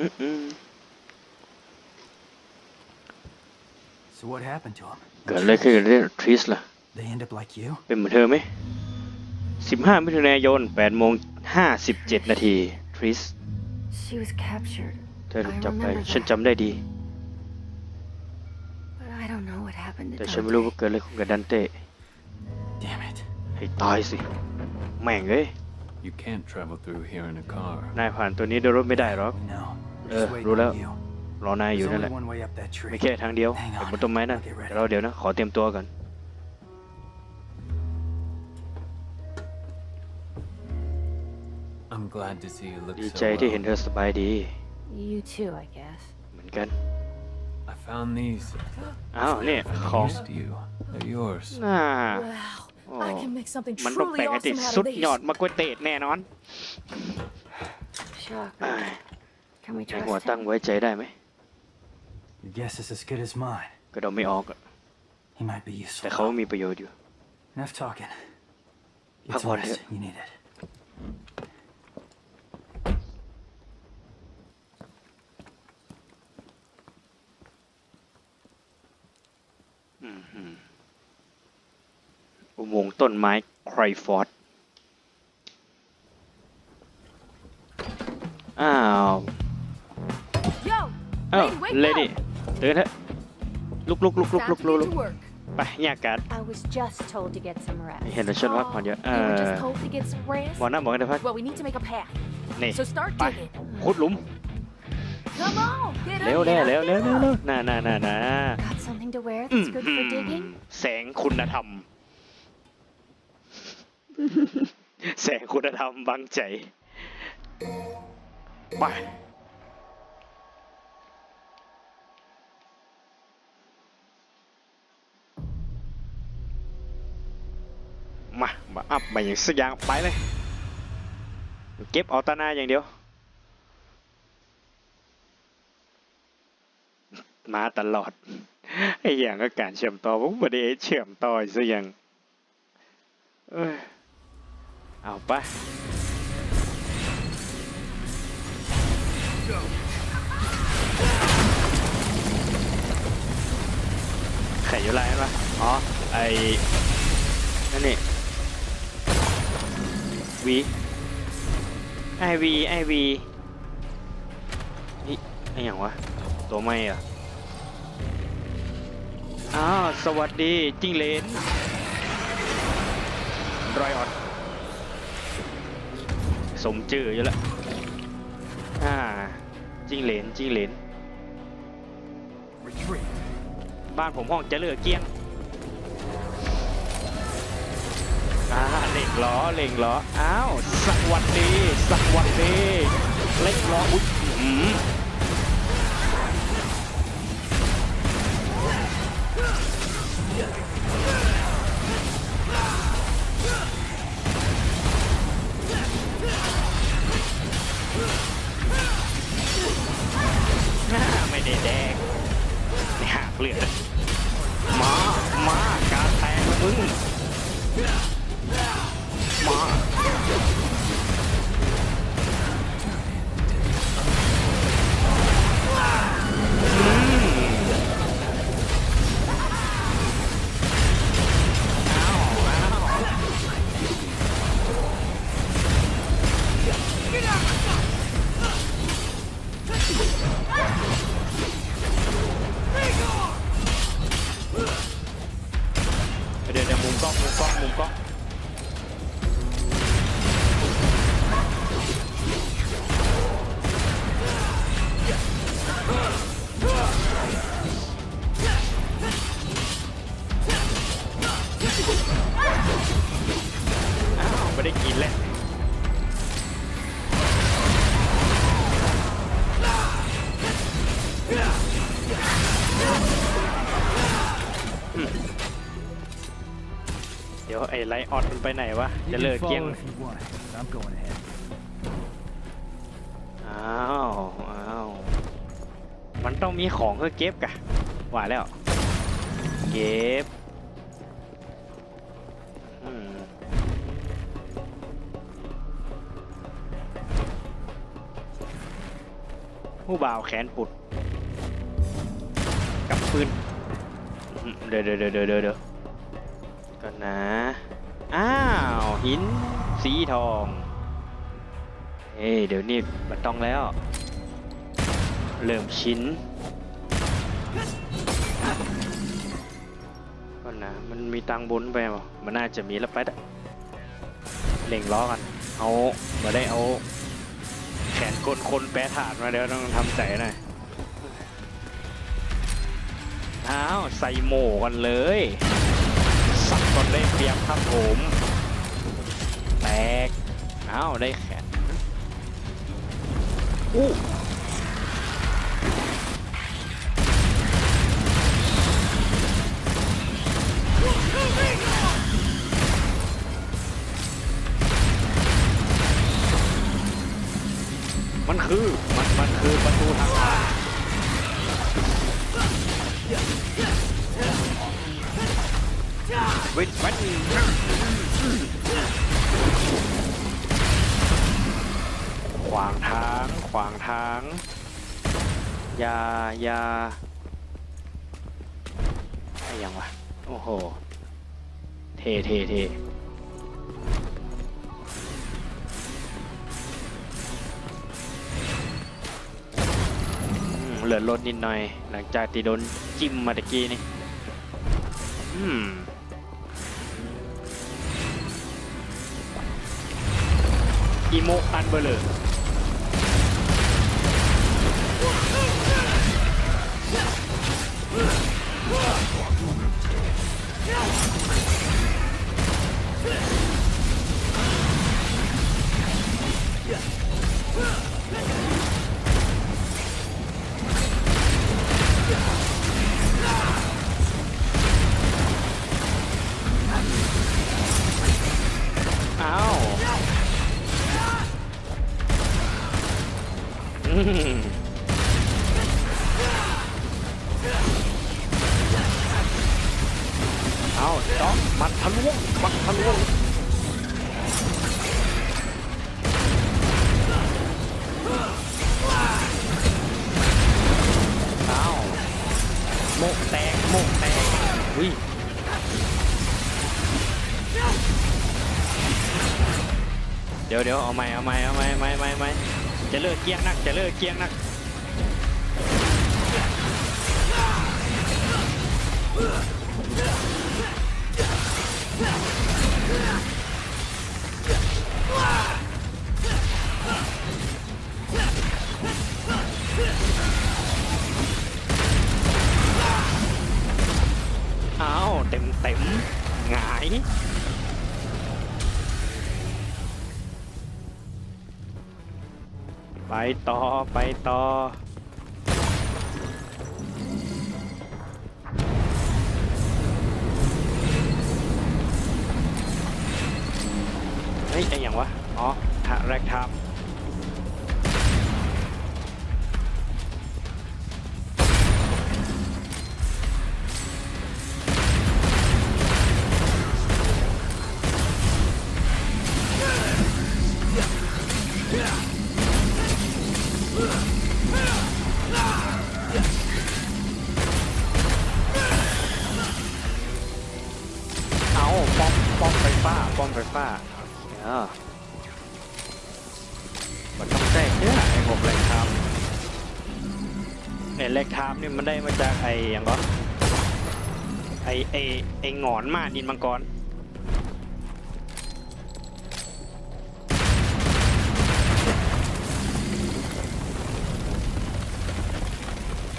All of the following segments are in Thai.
อืมอืม So what happened to him? เกิดอะไรขึ้นกับเรื่องทริสล่ะ They end up like you? เป็นเหมือนเธอไหม 15 มิถุนายน8โมง57 นาที ทริส She was captured. เธอถูก I จับไป remember ฉัน that. จำได้ดี But I don't know what happened แต่ to ฉันไม่รู้ Dante. ว่าเกิดอะไรขึ้นกับดันเต้ Damn it. ให้ตายสิ แม่งเอ้ย You can't travel through here in a car. นายผ่านตัวนี้ด้วยรถไม่ได้หรอก No. Uh, Just waiting roll on out. you. รอนายอยู่ There's นั่นแห only ละ one way up that ไม่ tree. แค่ทางเดียว Hang ไป on. บนต้นไม้นั่น I'll get ready. เดี๋ยวเราเดี๋ยวนะ ขอเตรียมตัวก่อน I'm glad to see you look ดี so ใจที่เห็น well. เธอสบายดี You too, I guess. เหมือนกัน I found these อ้าวเนี่ยของ thanks to you. They're yours. น่า Wow. Oh. I can make something มันต้อง truly แต่งให้ติด awesome out สุ of ดยอด these. มากกว่าเตดแน่นอน Shocker. Can we ในหัว trust ตั้ง him? ไว้ใจได้ไหม Your guess is as good as mine. ก็เดาไม่ออกอะ He might be แต่ useful. เขามีประโยชน์อยู่ Enough talking. Get Have some one rest. here. You need it. อุโมงค์ต้นไม้ไครฟอร์ดอ้าว Yo, อ้าว lady, wake เล up. ดี้ตื่นเถอะลุกลุกลุกลุก Time ลุก to ลุก get ลุก to work. ไปแยกกัน I was just told to get some rest. เห็นแล้วฉันพักผ่อนเยอะ เอ You were อ just told to get some rest. บอกนะบอกกันเดี๋ยวพัก Well, we need to make a path. นี่ So start ไป digging. ขุดหลุม Come on, get เร็ว up. เร็วเร็วเร็วเร็วเร็วน่าน่าน่าน่า Got something to wear อื that's ม good อื for ม digging? แสงคุณธรรม แสงคุณธรรมบังใจ ไป มา มาอัพมาอย่างสักอย่างไปเลย เก็บเอาตาหน้าอย่างเดียว มาตลอด ไอ้อย่างก็การเชื่อมต่อผมไม่ได้เชื่อมต่อซะอย่างเอ้ยเอาไปไข่อยู่ไรปะอ๋อ ไอนั่นนี่ วีไอวีไอวีนี่ไออย่างวะ ตัวไม่อะอ้าวสวัสดีจิ้งเหลนรอยออดสมจื่ออยู่แล้วอ่าจิ้งเหลนจิ้งเหลน Retreat. บ้านผมห้องจะเลือกเกี้ยงอ่าเล่งล้อเล่งล้อ อ้าวสวัสดีสวัสดีเล็กล้ออุ้ย ไอ้ไลออนมันไปไหนวะ You จะเลิ can กเกี้ยง follow if you want, but I'm going ahead. อ้าวอ้าวมันต้องมีของเพื่อเก็บกะว่าแล้ว เก็บอืมผู้บ่าวแขนปุด กับปืนอื้อหือเดี๋ยวเดี๋ยวเดี๋ยวเดี๋ยวเดี๋ยวก่อนนะ อ้าว หิน สีทอง เอ้เดี๋ยวนี้มันต้องแล้ว เริ่มชิ้นก่อนะมันมีตังบุญไปมั้มันน่าจะมีแล้วไปละเล่งล้อกันเอามาได้เอาแขนกลคนแปรถาดมาเดี๋ยวต้องทำใจหน่อยอ้าวใส่โมกันเลย นได้เปรียบครับผมแตกอ้าวได้แขนอู้มันคือ มัน มันคือประตูทาง วิทวันขวางทาง ขวางทางอยาอยาไอ้ยังวะ โอ้โห เทเทเทเหลือรถนิดหน่อย หลังจากที่โดนจิ้มมาตะกี้นี่ อืม อีโมอันเบลเลอร์ เอาจ๊อกมันทะลวงมันทะลวงเอาโมกแตกโมกแตกอุ้ยเดี๋ยวเดี๋ยวเอาใหม่เอาใหม่เอาใหม่ไม่ไม่ไม่ จะเลิกเกี้ยงนัก จะเลิกเกี้ยงนักเอาเต็มเต็มหงาย ไปต่อไปต่อ เฮ้ยไอ้อย่างวะ อ๋อหาแรกทา ไอ้หงอนมาดินมังกร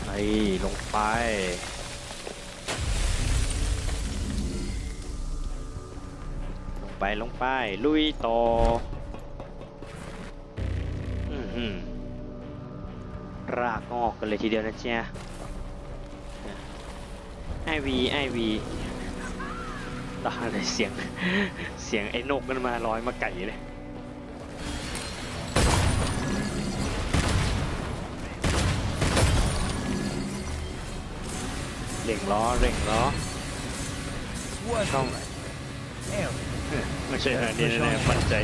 ไปลงไป ลงไปลงไป ลุยต่อ อือหือรากงอกกันเลยทีเดียวนะเจ้าไอวีไอวี ตาเลยเสียง เสียงไอ้นกมันมาลอยมาไก่เลยเร่งล้อเร่งล้อช่องไหม่ใช่นี่นะมั่นใจ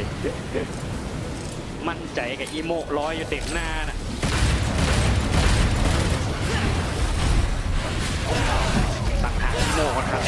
มั่นใจกับอีโมกลอยอยู่เต็มหน้าน่ะสังหารโมกครับ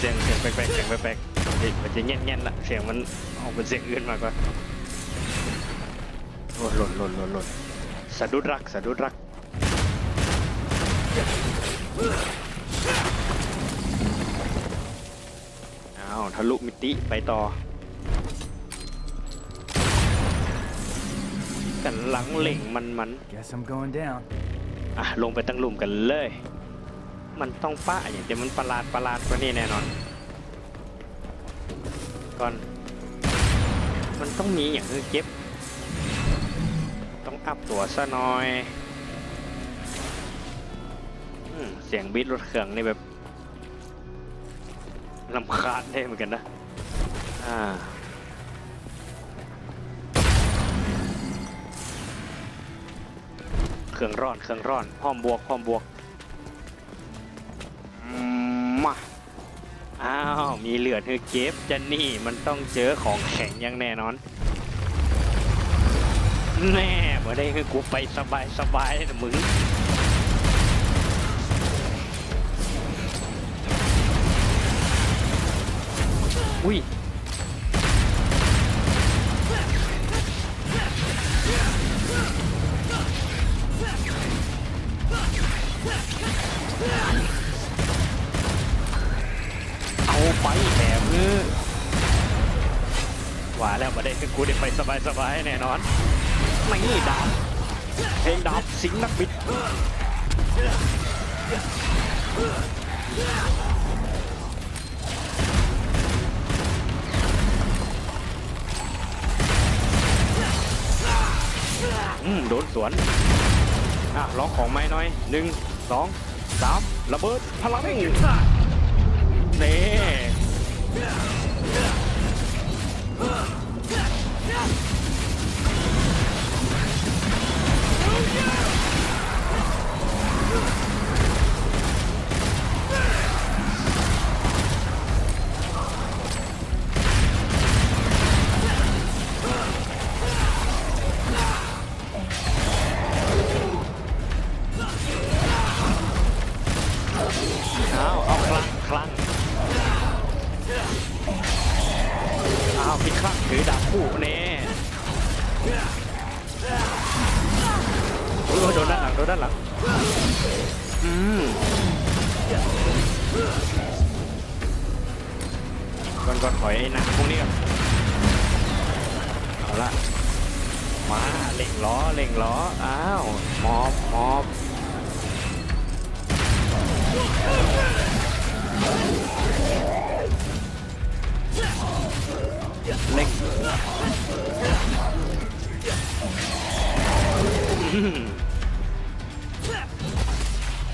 เงี้ยเสียงเสียงแปลกๆเสียงแปลกๆเฮ้ยมันจะเงี้ยเงี้ยละเสียงมันออกเป็นเสียงอื่นมากกว่าโอ้หล่นหล่นหล่นหล่นสะดุดรักสะดุดรักอ้าวทะลุมิติไปต่อ กันหลังเหล่งมันมัน Guess I'm going down. อะลงไปตั้งหลุมกันเลย มันต้องป้าอย่างแต่มันประหลาดประหลาดกว่านี้แน่นอน ก่อน มันต้องมีอย่างคือเก็บ ต้องอัพตัวซะหน่อยอมเสียงบีทรถเครื่องนี่แบบลำคาญได้เหมือนกันนะ อ่าเครื่องร้อน เครื่องร้อนพ้อมบวกพ้อมบวกาวมีเหลือดคือเก็บจะนี่มันต้องเจอของแข็งอย่างแน่นอน แน่มาได้คือกูไปสบายสบายนะมึงอุ้ย ว่าแล้วมาได้คือกูได้ไปสบายสบายๆแน่นอน ไม่ดาบเพลงดาบสิงห์นักบิดอืมโดนสวน อะร้องของไม้น้อยหนึ่งสองสามระเบิดพลังนี่เอ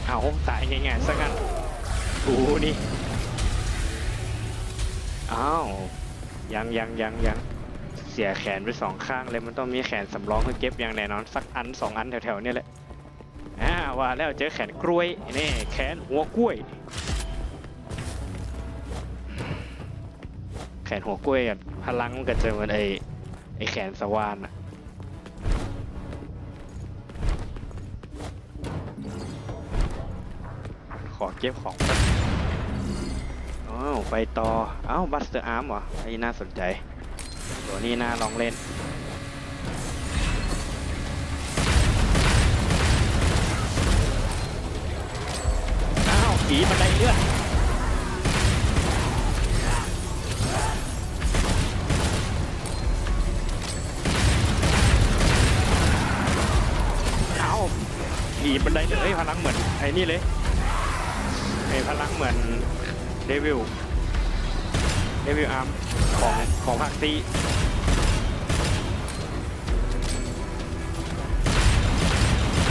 เอาตายง่ายๆซะงั้นกูนี่อ้าวยังยังยังยังเสียแขนไปสองข้างเลยมันต้องมีแขนสำรองเพื่อเก็บอย่างแน่นอนสักอันสองอันแถวๆนี่แหละอ่าว่าแล้วเจอแขนกล้วยนี่แขนหัวกล้วย แขนหัวกล้วยพลังมันก็จะเหมือนไอไอแขนสวานอะ ขอเก็บของแป๊บอ้าวไปต่อ เอ้าบัสเตอร์อาร์มเหรอไอ้น่าสนใจ ตัวนี้น่าลองเล่น อ้าวผีบันไดเลื่อนอ้าวผีบันไดเลื่อนเอ้ยพลังเหมือนไอ้นี่เลย พลังเหมือนเดวิลเดวิลอาร์มของของภาคซี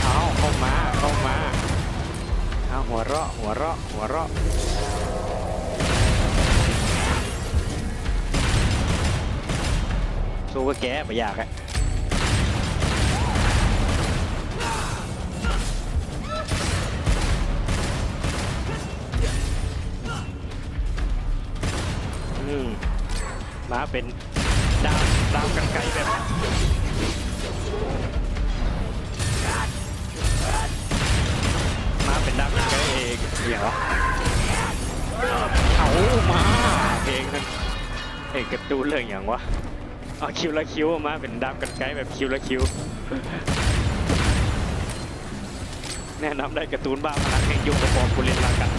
เอาเข้ามาเข้ามาเอาหัวเราะหัวเราะหัวเราะสู้กับแกไม่ยากอะ มาเป็นดาวดาวกันไกลแบบมาเป็นดาวกันไกลเองอย่างวะเอามาเพลงนั้นเอกกระตูนเรื่องอย่างวะเอาคิวละคิวมาเป็นดาวกันไกลแบบคิวละคิวแนะนำได้การ์ตูนบ้าพลังแห่งยุคกระปอมกุเลนลากัน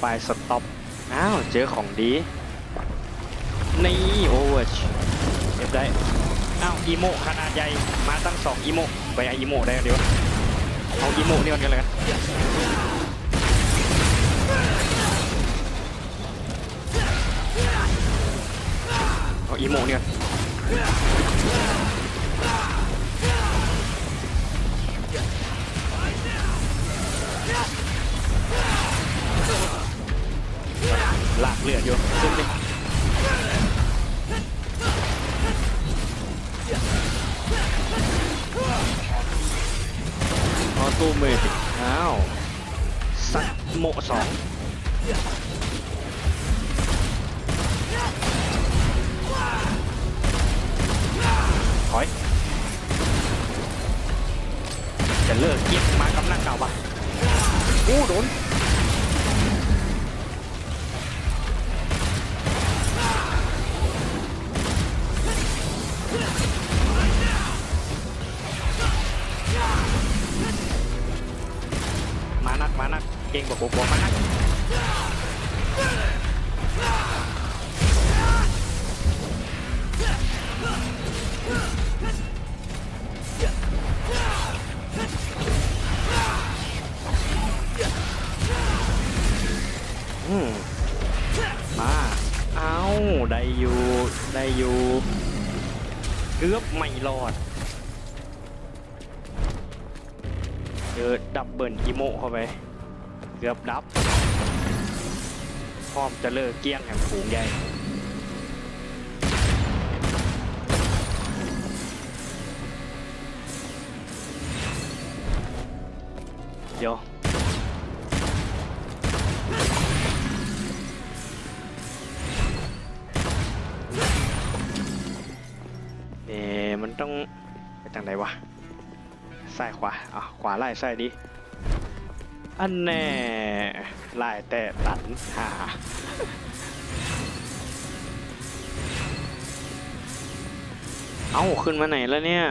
ไปสต็อป อ้าว เจอของดี นี่โอเวอร์เก็บได้ อ้าวอีโมขนาดใหญ่ มาตั้งสองอีโมไปเออีโมได้เดียว เอาอีโมนี่กันกันเลยกันเอาอีโมนี่ก่อนลากเลือดอยู่ขึ้นดิออตู้มือดิอ้าวสัตว์โมสองถอย จะเลิกเก็บมากำลังเก่าปะอู้ กเก่งกว่าผมบอกมาก กือบดับพร้อมจะเลิกเกี้ยงแห่งฝูงใหญ่เดี๋ยวเอ๊ะมันต้องไปทางไหนวะซ้ายขวาอะขวาไล่ซ้ายดิ อันแน่ไล่แต่ตันหาเอาขึ้นมาไหนแล้วเนี่ย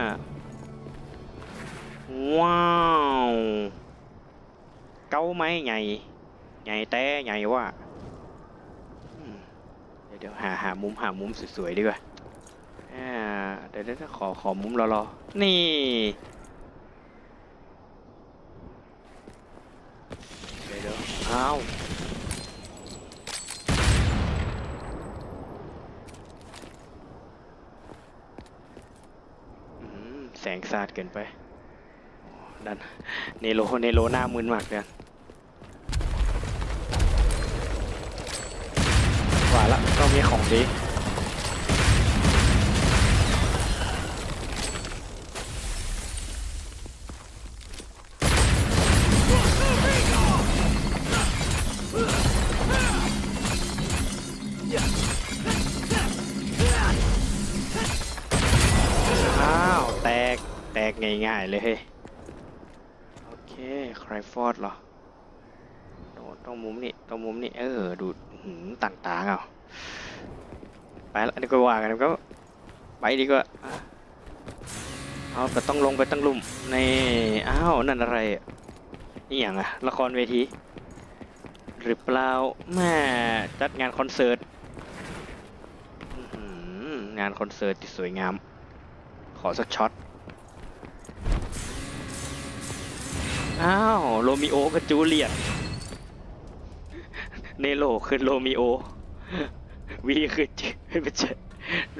ว้าว เก้าไหมไงไงแต่ไงวะอืมเดี๋ยวเดี๋ยวหาหามุมหามุมสวยๆดีกว่าอ่าเดี๋ยวเดี๋ยวขอขอมุมรอๆนี่ เดี๋ยวเดี๋ยว อ้าวแสงสาดเกินไปดันเนโรเนโรหน้ามึนมากเลยว่าละต้องมีของดี ง่ายๆเลยเฮ้ยใครฟอดเหรอโดต้องมุมนี่ต้องมุมนี่เออดูหืมต่างๆเอาไปแล้วนนี้ก็ว่ากันก็ไปดีกว่าเอาแต่ต้องลงไปตั้งลุ่มในอ้าวนั่นอะไรอะนี่อย่างอะละครเวทีหรือเปล่าแม่จัดงานคอนเสิร์ตงานคอนเสิร์ตที่สวยงาม ขอสักช็อต อ้าวโรมิโอกับจูเลียตเนโลคือโรมิโอวีคือจไม่ใช่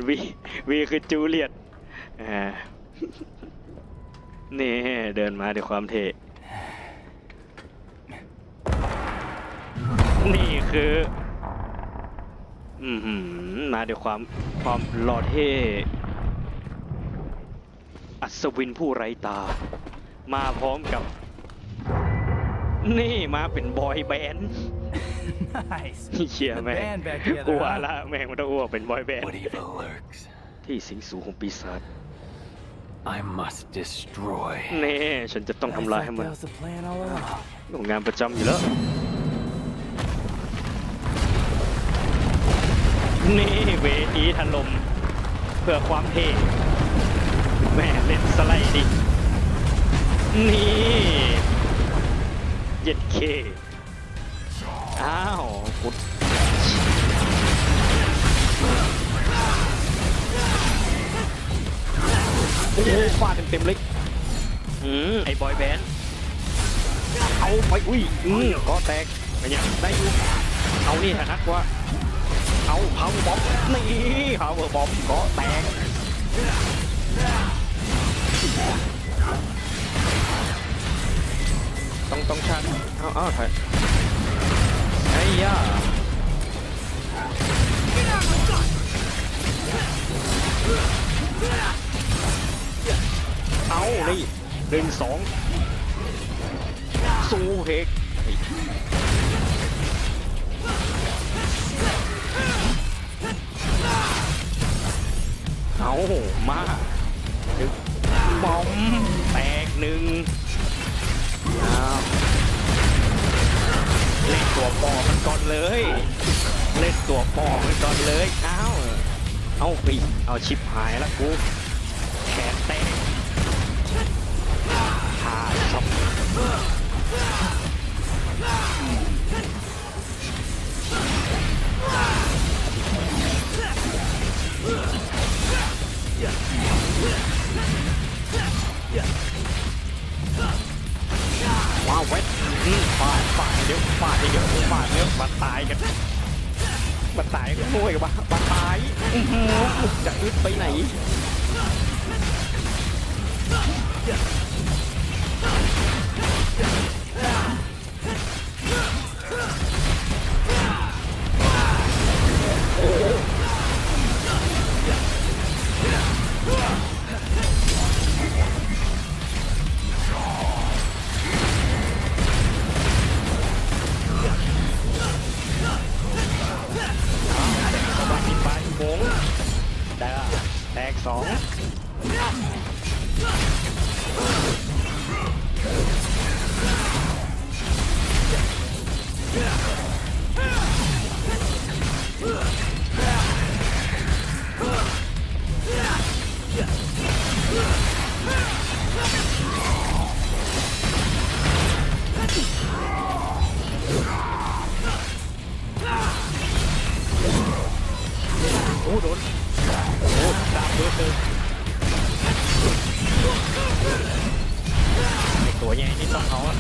วีวีคือจูเลียตอ่านี่เดินมาด้วยความเท่นี่คืออือหือมาด้วยความความหล่อเท่อัศวินผู้ไร้ตา มาพร้อมกับ นี่มาเป็นบอยแบนด์ Nice. เชีย The แม่ง band back together, กลัว huh? ละแม่งมันต้องอ้วกเป็นบอยแบนด์ What evil lurks? ที่สิงสู่ของปีศาจ I must destroy. เน่ฉันจะต้อง I ทำลาย thought ให้มัน that was the plan all along. ของงานประจำอยู่แล้ว นี่เวทีถล่มเพื่อความเท่แม่เล่นสไลด์ดิ นี่ เย็ดเคอ้าวกุดโอ้โหฟาดเต็มๆเลยอืมไอ้บอยแบนด์เอาไปอุ้ยอืมก็แตกมันยังได้อยู่เอานี่ถนัดกว่าเอาเผาบอมนี่เผาบอมก็แตก อ้าเอาถ่ายไอ้ย่าเอานี่หนึ่งสองสู้เพกเอามาบอมแตกหนึ่งเอา เล่นตัวปอมันก่อนเลย เล่นตัวปอมันก่อนเลยเอาเอาปีเอาชิปหายแล้วกูแขนแตกขาดช็อป อึ แตกสองโอ้โดนโอ้ ตัวยังไอตัวใหญ่นี่ต้องเอาอะ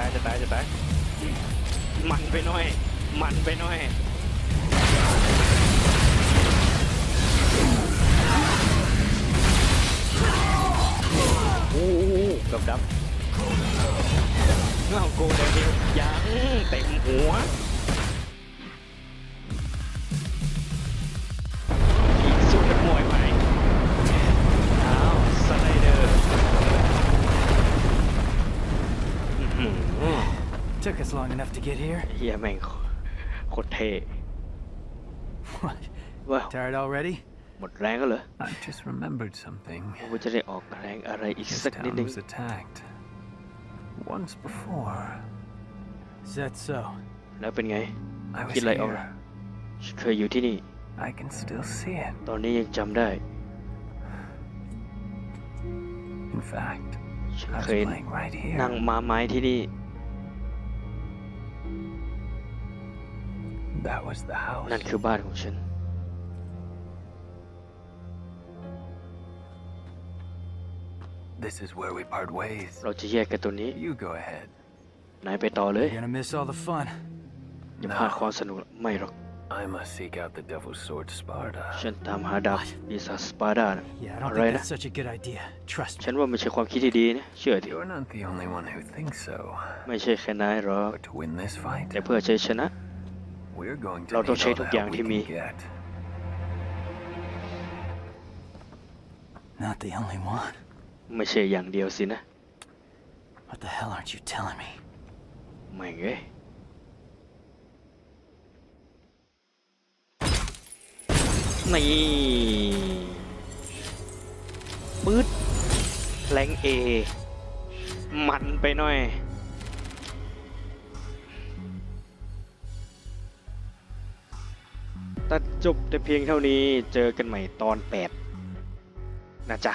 ตายจะตายจะตายมันไปหน่อย มันไปหน่อยโอ้โหกับดับเงาโกเดวิลยังเต็มหัว took us long enough to get here. เฮียแม่งโคตรเท่ What? ว้าว Tired already? หมดแรงก็เหรอ I just remembered something. ว่าจะได้ออกแรงอะไรอีก This สักนิด town นึง was attacked. Once before. Is that so? แล้วเป็นไง I was Kid like here. ฉันเคยอยู่ที่นี่ I can still see it. ตอนนี้ยังจำได้ In fact, ฉัน I was เคย playing right นั่ง here. ม้าไม้ที่นี่ That was the house. นั่นคือบ้านของฉัน This is where we part ways. เราจะแยกกันตัวนี้ You go ahead. นายไปต่อเลย You're gonna miss all the fun. อย่าพลาดความสนุกไม่หรอก I must seek out the Devil's Sword Sparta. ฉันตามหาดาบปีศาจสปาร์ดานะ Yeah, I อะ don't ไร think นะ that's such a good idea. Trust ฉั me. นว่าไม่ใช่ความคิดที่ดีนะ เชื่อดิ You're not the only one who thinks so. ไม่ใช่แค่นายหรอก But to win this fight, แต่เพื่อใช้ชนะ we're going to เราต้อง need ใช้ all ทุก the อย่าง help we ที่มี can get. Not the only one. ไม่ใช่อย่างเดียวสินะ What the hell aren't you telling me? ไม่งเอ้ย นี่ปื๊ดแรงเอ มันไปหน่อย ตัดจบแต่เพียงเท่านี้เจอกันใหม่ตอน 8 นะจ๊ะ